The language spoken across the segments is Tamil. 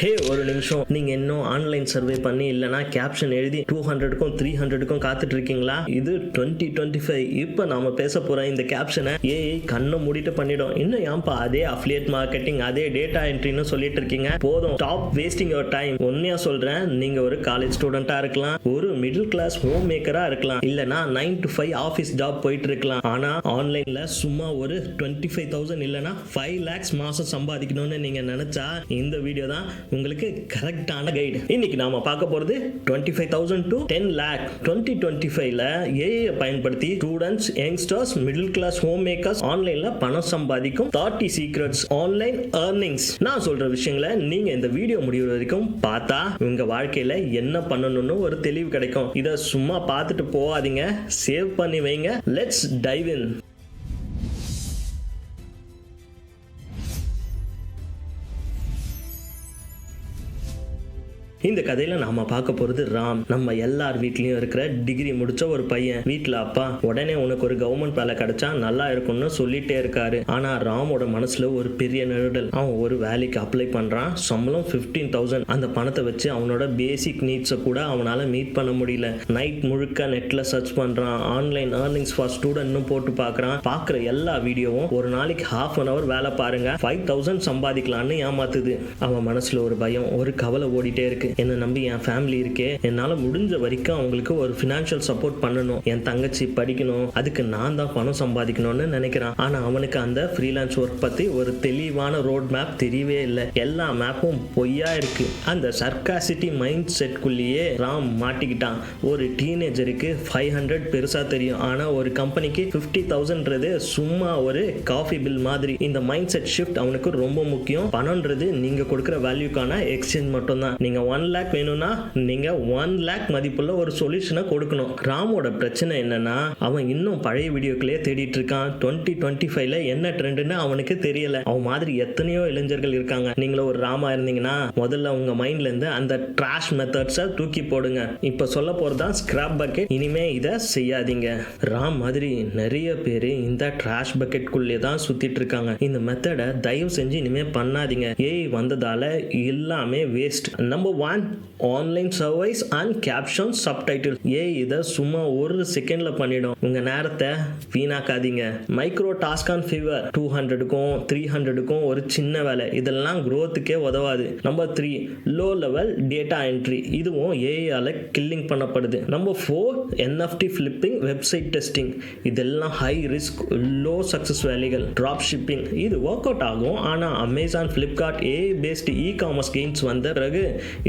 ஹே ஒரு நிமிஷம். நீங்க இன்னும் ஆன்லைன் சர்வே பண்ணி இல்லனா கேப்ஷன் எழுதி டூ ஹண்ட்ரடுக்கும் த்ரீ ஹண்ட்ரடுக்கும் காத்துட்டு இருக்கீங்களா இது டுவெண்ட்டி டுவெண்ட்டி ஃபைவ் இப்போ நாம பேச போற இந்த கேப்ஷனை ஏஐ கண்ணை மூடிட்டு பண்ணிடும். இன்னும் ஏன்பா அதே அஃபிலியேட் மார்க்கெட்டிங் அதே டேட்டா என்ட்ரின்னு சொல்லிட்டு இருக்கீங்க போதும். டாப் வேஸ்டிங் யுவர் டைம் உண்மையா சொல்றேன் நீங்க ஒரு காலேஜ் ஸ்டூடெண்டா இருக்கலாம் ஒரு மிடில் கிளாஸ் ஹோம் மேக்கரா இருக்கலாம் இல்லனா nine to five office job போயிட்டு இருக்கலாம் ஆனா ஆன்லைன்ல சும்மா ஒரு டுவெண்ட்டி ஃபைவ் தௌசண்ட் இல்லைன்னா ஃபைவ் லேக்ஸ் மாசம் சம்பாதிக்கணும்னு நீங்க நினைச்சா இந்த வீடியோ தான் உங்களுக்கு கரெக்டான கைடு இன்னைக்கு நாம பார்க்க போறது twenty five thousand to ten lakh twenty twenty ஃபைவ்ல ஏஐ பயன்படுத்தி students youngsters middle class home makers ஆன்லைன்ல பணம் சம்பாதிக்கும் தேர்ட்டி சீக்ரெட்ஸ் ஆன்லைன் ஏர்னிங்ஸ் நான் சொல்ற விஷயங்களை நீங்க இந்த வீடியோ முடிவு வரைக்கும் பார்த்தா உங்க வாழ்க்கையில என்ன பண்ணணும்னு ஒரு தெளிவு கிடைக்கும். இதை சும்மா பார்த்துட்டு போகாதீங்க. சேவ் பண்ணி வைங்க. லெட்ஸ் டைவ் இன் இந்த கதையில நாம பார்க்க போறது ராம். நம்ம எல்லார் வீட்லயும் இருக்கிற டிகிரி முடிச்ச ஒரு பையன். வீட்டுல அப்பா உடனே உனக்கு ஒரு கவர்மெண்ட் வேலை கிடைச்சா நல்லா இருக்கும்னு சொல்லிட்டே இருக்காரு. ஆனா ராமோட மனசுல ஒரு பெரிய நெருடல். அவன் ஒரு வேலைக்கு அப்ளை பண்றான். சம்பளம் 15000 தௌசண்ட் அந்த பணத்தை வச்சு அவனோட பேசிக் நீட்ஸை கூட அவனால மீட் பண்ண முடியல. நைட் முழுக்க நெட்ல சர்ச் பண்றான். ஆன்லைன் ஏர்னிங்ஸ் ஃபார் ஸ்டூடெண்ட்னு போட்டு பாக்குறான். பார்க்குற எல்லா வீடியோவும் ஒரு நாளைக்கு ஹாஃப் அன் அவர் வேலை பாருங்க. ஃபைவ் தௌசண்ட் சம்பாதிக்கலாம்னு ஏமாத்துது. அவன் மனசுல ஒரு பயம் ஒரு கவலை ஓடிட்டே இருக்கு. என்னை நம்பி என் ஃபேமிலி இருக்கே. என்னால முடிஞ்ச வரைக்கும் அவங்களுக்கு ஒரு ஃபினான்ஷியல் சப்போர்ட் பண்ணணும். என் தங்கச்சி படிக்கணும். அதுக்கு நான் தான் பணம் சம்பாதிக்கணும்னு நினைக்கிறான். ஆனா அவனுக்கு அந்த ஃப்ரீலான்ஸ் ஒர்க் பத்தி ஒரு தெளிவான ரோட் மேப் தெரியவே இல்லை. எல்லா மேப்பும் பொய்யா இருக்கு. அந்த சர்க்காசிட்டி மைண்ட் செட்குள்ளேயே ராம் மாட்டிக்கிட்டான். ஒரு டீனேஜருக்கு ஃபைவ் ஹண்ட்ரட் பெருசா தெரியும். ஆனா ஒரு கம்பெனிக்கு ஃபிஃப்டி தௌசண்ட்றது சும்மா ஒரு காஃபி பில் மாதிரி. இந்த மைண்ட் செட் ஷிஃப்ட் அவனுக்கு ரொம்ப முக்கியம். பணம்ன்றது நீங்க கொடுக்குற வேல்யூக்கான எக்ஸ்சேஞ்ச் மட்டும்தான். நீங்க ஒன் ஒன் லேக் வேணும்னா நீங்க ஒன் லேக் மதிப்புள்ள ஒரு சொல்யூஷனை கொடுக்கணும். ராமோட பிரச்சனை என்னன்னா அவன் இன்னும் பழைய வீடியோக்களே தேடிட்டு இருக்கான். டுவெண்ட்டி டுவெண்ட்டி ஃபைவ்ல என்ன ட்ரெண்டுன்னு அவனுக்கு தெரியல. அவன் மாதிரி எத்தனையோ இளைஞர்கள் இருக்காங்க. நீங்களும் ஒரு ராமா இருந்தீங்கன்னா முதல்ல உங்க மைண்ட்ல இருந்து அந்த ட்ராஷ் மெத்தட்ஸை தூக்கி போடுங்க. இப்ப சொல்ல போறதுதான் ஸ்கிராப் பக்கெட் இனிமே இதை செய்யாதீங்க. ராம் மாதிரி நிறைய பேர் இந்த ட்ராஷ் பக்கெட்குள்ளே தான் சுத்திட்டு இருக்காங்க. இந்த மெத்தடை தயவு செஞ்சு இனிமே பண்ணாதீங்க. ஏய் வந்ததால எல்லாமே waste number one online service and caption subtitle ஏ இதை சும்மா ஒரு செகண்ட்ல பண்ணிடும். உங்க நேரத்தை வீணாக்காதீங்க. Micro task on Fiverr two ஹண்ட்ரடுக்கும் three ஹண்ட்ரடுக்கும் ஒரு சின்ன வேலை. இதெல்லாம் க்ரோத்துக்கே உதவாது. Number three low level data entry இதுவும் ஏஐயால் கில்லிங் பண்ணப்படுது. Number four NFT flipping website testing இதெல்லாம் ஹை ரிஸ்க் லோ சக்ஸஸ் வேலைகள். ட்ராப் ஷிப்பிங் இது ஒர்க் அவுட் ஆகும். ஆனால் Amazon Flipkart A based e commerce gains வந்த பிறகு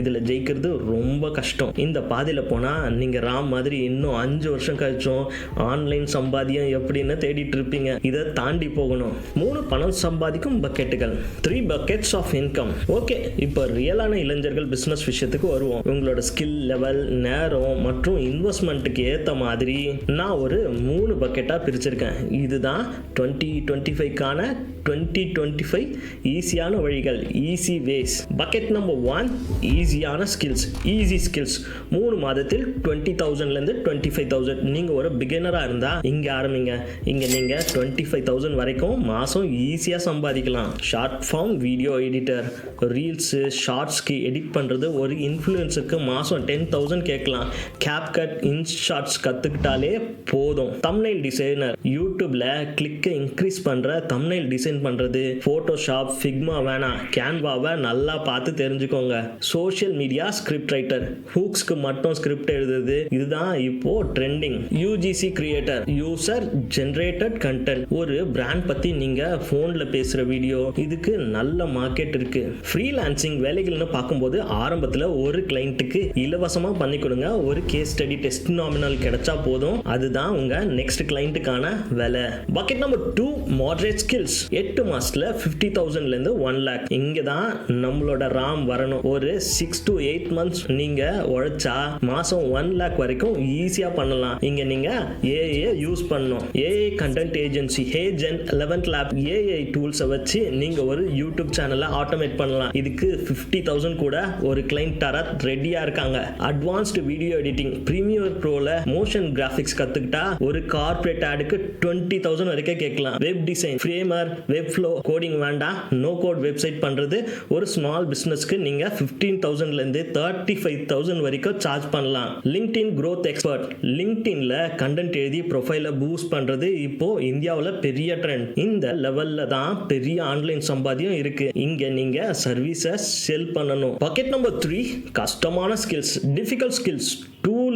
இதில் ஜெயிக்கிறது ரொம்ப கஷ்டம். இந்த பாதையில் போனால் நீங்கள் ராம் மாதிரி இன்னும் அஞ்சு வருஷம் கழிச்சும் ஆன்லைன் சம்பாதியம் எப்படின்னு தேடிட்டு இருப்பீங்க. இதை தாண்டி போகணும். மூணு பணம் சம்பாதிக்கும் பக்கெட்டுகள். Three buckets of income okay இப்போ ரியலான இளைஞர்கள் பிஸ்னஸ் விஷயத்துக்கு வருவோம். உங்களோட ஸ்கில் லெவல் நேரம் மற்றும் இன்வெஸ்ட்மெண்ட்டுக்கு ஏற்ற மாதிரி நான் ஒரு மூணு பக்கெட்டாக பிரிச்சிருக்கேன். இதுதான் டுவெண்ட்டி டுவெண்ட்டி ஃபைவ்க்கான டுவெண்ட்டி டுவெண்ட்டி ஃபைவ் ஈஸியான வழிகள். Easy ways bucket number one easy ஈஸியான ஸ்கில்ஸ் ஈஸி ஸ்கில்ஸ் மூணு மாதத்தில் டுவெண்ட்டி தௌசண்ட்லேருந்து டுவெண்ட்டி ஃபைவ் தௌசண்ட் நீங்கள் ஒரு பிகினராக இருந்தால் இங்கே ஆரம்பிங்க. இங்கே நீங்கள் டுவெண்ட்டி ஃபைவ் தௌசண்ட் வரைக்கும் மாதம் ஈஸியாக சம்பாதிக்கலாம். Short form video editor reels ஷார்ட்ஸ்க்கு edit பண்ணுறது ஒரு இன்ஃப்ளூயன்ஸுக்கு மாதம் டென் தௌசண்ட் கேட்கலாம். கேப் கட் இன் ஷார்ட்ஸ் கற்றுக்கிட்டாலே போதும் தம்னைல் டிசைனர் யூடியூப்பில் கிளிக்கை இன்க்ரீஸ் பண்ணுற தம்னைல் டிசைன் பண்ணுறது ஃபோட்டோஷாப் ஃபிக்மா வேணாம் கேன்வாவை நல்லா பார்த்து தெரிஞ்சுக்கோங்க. சோஷியல் மீடியா ஸ்கிரிப்ட் ரைட்டர் ஹூக்ஸ்க்கு மட்டும் ஸ்கிரிப்ட் எழுதுறது. இதுதான் இப்போ trending UGC creator user generated content ஒரு பிராண்ட் பத்தி நீங்க போன்ல பேசுற வீடியோ இதுக்கு நல்ல மார்க்கெட் இருக்கு. ஃப்ரீலான்சிங் வேலைகள்னு பார்க்கும்போது ஆரம்பத்துல ஒரு கிளைண்ட்டுக்கு இலவசமா பண்ணி கொடுங்க. ஒரு கேஸ் ஸ்டடி டெஸ்ட் நாமினல் கிடைச்சா போதும். அதுதான் உங்க நெக்ஸ்ட் கிளைண்ட்டுக்கான வேலை. Bucket number two moderate skills எட்டு மாசத்துல ஃபிஃப்டி தௌசண்ட்ல இருந்து ஒன் லேக் இங்க தான் நம்மளோட ராம் வரணும். ஒரு six six to eight months நீங்க உழைச்சா மாசம் ஒன் லேக் வரைக்கும் ஈஸியா பண்ணலாம். இங்க நீங்க ஏஏ யூஸ் பண்ணணும். AI content agency HeyGen ElevenLabs AI டூல்ஸை வச்சு நீங்க ஒரு யூடியூப் சேனலை ஆட்டோமேட் பண்ணலாம். இதுக்கு ஃபிஃப்டி தௌசண்ட் கூட ஒரு கிளைண்ட் தர ரெடியா இருக்காங்க. அட்வான்ஸ்டு வீடியோ எடிட்டிங் ப்ரீமியர் ப்ரோல மோஷன் கிராஃபிக்ஸ் கத்துக்கிட்டா ஒரு கார்ப்பரேட் ஆடுக்கு டுவெண்ட்டி தௌசண்ட் வரைக்கும் கேட்கலாம். Web design Framer Webflow coding வேண்டாம். நோ கோட் வெப்சைட் பண்றது ஒரு ஸ்மால் பிசினஸ்க்கு நீங்க ஃபிஃப்டீன் தௌசண்ட் இருந்து தேர்ட்டி ஃபைவ் தௌசண்ட் வரைக்கும் சார்ஜ் பண்ணலாம். லிங்க்டின் க்ரோத் எக்ஸ்பர்ட் லிங்க்டின்ல கண்டென்ட் எழுதி ப்ரொஃபைலை பூஸ்ட் பண்றது இப்போ இந்தியாவில் பெரிய ட்ரெண்ட் இந்த லெவல்ல தான் பெரிய ஆன்லைன் சம்பாதியம் இருக்கு. இங்க நீங்க சர்வீஸை செல் பண்ணணும். பக்கெட் நம்பர் த்ரீ கஷ்டமான ஸ்கில்ஸ் டிஃபிகல்ட் ஸ்கில்ஸ்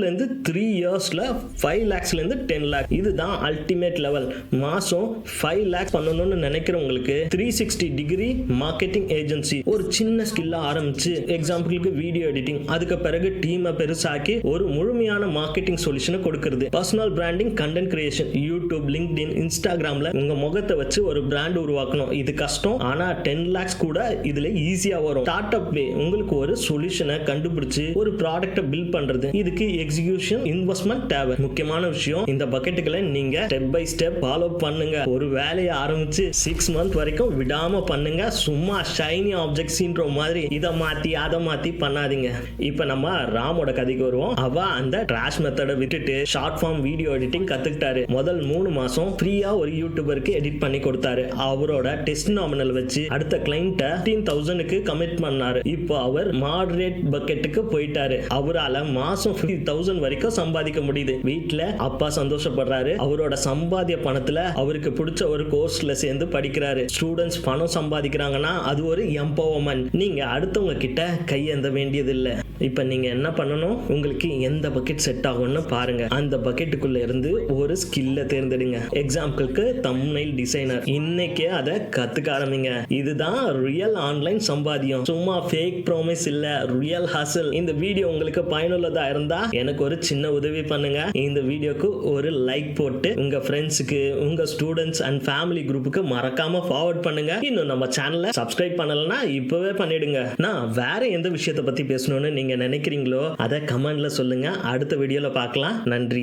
டூலேருந்து த்ரீ இயர்ஸில் ஃபைவ் லேக்ஸ்லேருந்து டென் லேக் இதுதான் அல்டிமேட் லெவல் மாதம் ஃபைவ் லேக்ஸ் பண்ணணும்னு நினைக்கிறவங்களுக்கு three sixty degree marketing agency ஒரு சின்ன ஸ்கில்லாக ஆரம்பிச்சு எக்ஸாம்பிளுக்கு வீடியோ எடிட்டிங் அதுக்கு பிறகு டீமை பெருசாக்கி ஒரு முழுமையான மார்க்கெட்டிங் சொல்யூஷனை கொடுக்குறது. Personal branding content creation YouTube LinkedIn இன்ஸ்டாகிராமில் உங்கள் முகத்தை வச்சு ஒரு பிராண்ட் உருவாக்கணும். இது கஷ்டம். ஆனால் டென் லேக்ஸ் கூட இதில் ஈஸியாக வரும். ஸ்டார்ட் அப் உங்களுக்கு ஒரு சொல்யூஷனை கண்டுபிடிச்சு ஒரு ப்ராடக்ட்டை பில்ட் பண்ணுறது இதுக்கு எக்ஸிகியூஷன் இன்வெஸ்ட்மெண்ட் தேவை. முக்கியமான விஷயம் இந்த பக்கெட்டுகளை நீங்க ஸ்டெப் பை ஸ்டெப் ஃபாலோ பண்ணுங்க. ஒரு வேலையை ஆரம்பிச்சு சிக்ஸ் மந்த் வரைக்கும் விடாம பண்ணுங்க. சும்மா ஷைனி ஆப்ஜெக்ட்ஸ்ன்ற மாதிரி இதை மாத்தி அதை மாத்தி பண்ணாதீங்க. இப்போ நம்ம ராமோட கதைக்கு வருவோம். அவ அந்த ட்ராஷ் மெத்தடை விட்டுட்டு ஷார்ட் ஃபார்ம் வீடியோ எடிட்டிங் கத்துக்கிட்டாரு. முதல் மூணு மாசம் ஃப்ரீயா ஒரு யூடியூபருக்கு எடிட் பண்ணி கொடுத்தாரு. அவரோட டெஸ்ட் நாமினல் வச்சு அடுத்த கிளைண்ட்டை ஃபிஃப்டீன் தௌசண்ட்க்கு கமிட் பண்ணாரு. இப்போ அவர் மாடரேட் பக்கெட்டுக்கு போயிட்டாரு. அவரால் மாசம் ஃபிஃப்டி தௌசண்ட் வரைக்கும் சம்பாதிக்க முடியுது. வீட்டுல அப்பா சந்தோஷப்படுறாரு. அவரோட சம்பாதிய பணத்துல அவருக்கு பிடிச்ச ஒரு கோர்ஸ்ல சேர்ந்து படிக்கிறாரு. ஸ்டூடெண்ட்ஸ் பணம் சம்பாதிக்கிறாங்கன்னா அது ஒரு எம்பவர்மெண்ட் நீங்க அடுத்தவங்க கிட்ட கையேந்த வேண்டியது இல்ல இப்ப நீங்க என்ன பண்ணணும்? உங்களுக்கு எந்த பக்கெட் செட் ஆகும்னு பாருங்க. அந்த பக்கெட்டுக்குள்ள இருந்து ஒரு ஸ்கில்ல தேர்ந்தெடுங்க. எக்ஸாம்பிளுக்கு தம்னைல் டிசைனர் இன்னைக்கே அதை கத்துக்க ஆரம்பிங்க. இதுதான் ரியல் ஆன்லைன் சம்பாதியம் சும்மா ஃபேக் ப்ராமிஸ் இல்ல. ரியல் ஹாசல் இந்த வீடியோ உங்களுக்கு பயனுள்ளதா இருந்தா எனக்கு ஒரு சின்ன உதவி பண்ணுங்க. இந்த வீடியோக்கு ஒரு லைக் போட்டு உங்க ஃப்ரெண்ட்ஸுக்கு உங்க ஸ்டூடெண்ட்ஸ் அண்ட் ஃபேமிலி குரூப்புக்கு மறக்காம ஃபார்வர்ட் பண்ணுங்க. இன்னும் நம்ம சேனலை சப்ஸ்கிரைப் பண்ணலன்னா இப்பவே பண்ணிடுங்க. நான் வேற எந்த விஷயத்தை பத்தி பேசணும்னு நீங்க நினைக்கிறீங்களோ அதை கமெண்ட்ல சொல்லுங்க. அடுத்த வீடியோல பார்க்கலாம். நன்றி.